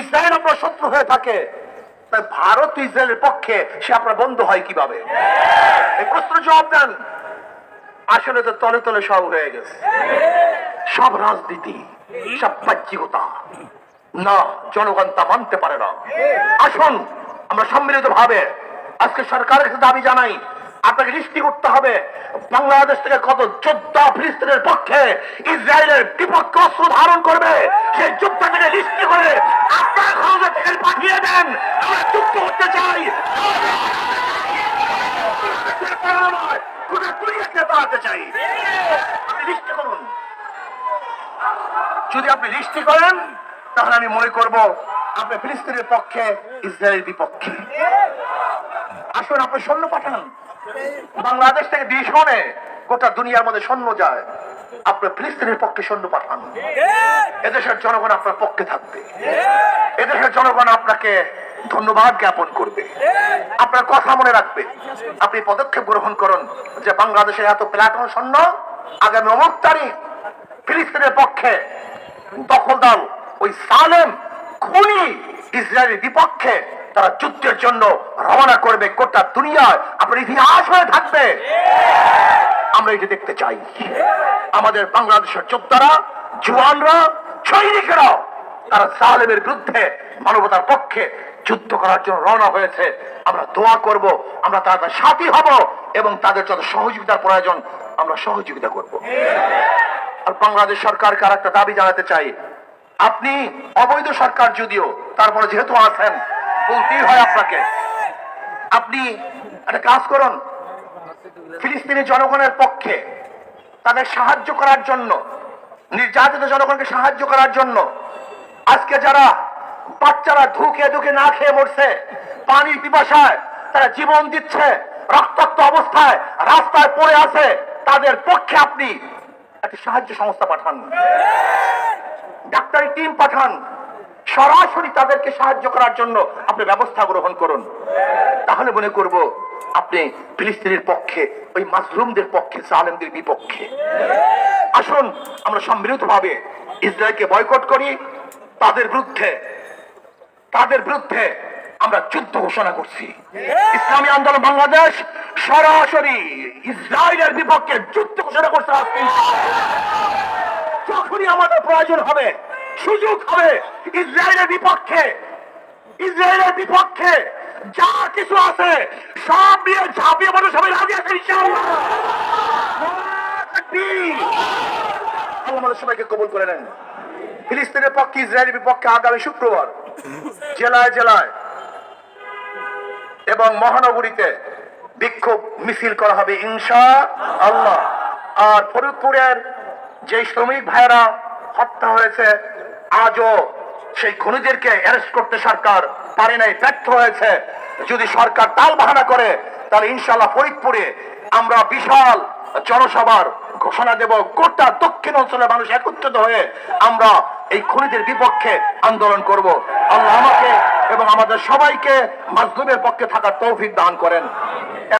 Israel আপনার শত্রু হয়ে থাকে তাই ভারত ইসরায়েলের পক্ষে সে আপনার বন্ধু হয় কীভাবে? এই প্রশ্ন জবাব দেন। আসলে তো তলে তলে সব হয়ে গেছে। সব রাজনীতি সব বাহ্যিকতা। না জনগণ তা মানতে পারে না। আসুন আমরা সম্মিলিত ভাবে আজকে সরকারের কাছে দাবি জানাই আপনাকে দৃষ্টি করতে হবে। বাংলাদেশ থেকে কত যোদ্ধা ফিলিস্তিনের পক্ষে ইসরায়েলের বিপক্ষে অস্ত্র ধারণ করবে? সেই যুদ্ধটাকে দৃষ্টি করে আপনার থেকে পাঠিয়ে দেন। আমরা যুদ্ধ করতে চাই। যদি আপনি দৃষ্টি করেন, তাহলে আমি মনে করব আপনি ফিলিস্তিনের পক্ষে, ইসরায়েলের বিপক্ষে। আসুন, আপনি সৈন্য পাঠান। বাংলাদেশ থেকে ভীষণে গোটা দুনিয়ার মধ্যে সৈন্য যায়। আপনি ফিলিস্তিনের পক্ষে সৈন্য পাঠান। এদেশের জনগণ আপনার পক্ষে থাকবে। এদেশের জনগণ আপনাকে ধন্যবাদ জ্ঞাপন করবে। আপনার কথা মনে রাখবে। আপনি পদক্ষেপ গ্রহণ করুন যে বাংলাদেশের এত প্লাটন সৈন্য আগামী অমুক তারিখ ফিলিস্তিনের পক্ষে দখলদার ওই সালেম খুনি ইসরায়েলের বিপক্ষে তারা যুদ্ধের জন্য রওনা করবে গোটা দুনিয়ায়। আপনার ইতিহাস হয়ে থাকবে। আমরা এটি দেখতে চাই আমাদের বাংলাদেশের যোদ্ধারা জওয়ানরা সৈনিকেরা তারা সালেমের বিরুদ্ধে মানবতার পক্ষে যুদ্ধ করার জন্য রওনা হয়েছে। আমরা দোয়া করব আমরা তাদের সাথী হব এবং তাদের যত সহযোগিতার প্রয়োজন আমরা সহযোগিতা করব। আর বাংলাদেশ সরকারকে আর একটা দাবি জানাতে চাই আপনি অবৈধ সরকার যদিও তারপরে যেহেতু আছেন বলতেই হয় আপনাকে। আপনি একটা কাজ করুন। ফিলিস্তিনি জনগণের পক্ষে তাদের সাহায্য করার জন্য, নির্যাতিত জনগণকে সাহায্য করার জন্য আজকে যারা বাচ্চারা ধুকে ধুকে না খেয়ে মরছে পানি পিপাসায় তারা জীবন দিচ্ছে, রক্তাক্ত অবস্থায় রাস্তায় পড়ে আছে, তাদের পক্ষে আপনি একটি সাহায্য সংস্থা পাঠান। ডাক্তারি টিম পাঠান। সরাসরি তাদেরকে সাহায্য করার জন্য আপনি ব্যবস্থা গ্রহণ করুন। তাহলে মনে করব আপনি ফিলিস্তিনের পক্ষে, ওই মাসরুমদের পক্ষে সালেমদের বিপক্ষে। আসুন, আমরা সম্মিলিত ভাবে ইসরায়েলকে বয়কট করি। তাদের বিরুদ্ধে তাদের বিরুদ্ধে আমরা যুদ্ধ ঘোষণা করছি। ইসলামী আন্দোলন বাংলাদেশ সরাসরি ইসরায়েলের বিপক্ষে যুদ্ধ ঘোষণা করছে যখনই আমাদের প্রয়োজন হবে সুযোগ হবে ইসরায়েলের বিপক্ষে। ইসরায়েলের বিপক্ষে যা কিছু আছে, সব নিয়ে ঝাঁপিয়ে পড়ে সবাই রাজি আছে আমাদের সবাইকে কবুল করে নেন। ফিলিস্তিনের পক্ষে, ইসরায়েলের বিপক্ষে আগামী শুক্রবার জেলায় জেলায় এবং মহানগরীতে বিক্ষোভ মিছিল করা হবে ইনশা আল্লাহ আর ফরিদপুরের যে শ্রমিক ভাইয়েরা হত্যা হয়েছে। আজও সেই খুনিদেরকে অ্যারেস্ট করতে সরকার পারে নাই, ব্যর্থ হয়েছে। যদি সরকার তাল বাহানা করে, তাহলে ইনশাল্লাহ ফরিদপুরে আমরা বিশাল জনসভার ঘোষণা দেব। গোটা দক্ষিণ অঞ্চলের মানুষ একত্রিত হয়ে আমরা এই খুনিদের বিপক্ষে আন্দোলন করব। আল্লাহ আমাকে এবং আমাদের সবাইকে মাজলুমের পক্ষে থাকার তৌফিক দান করেন।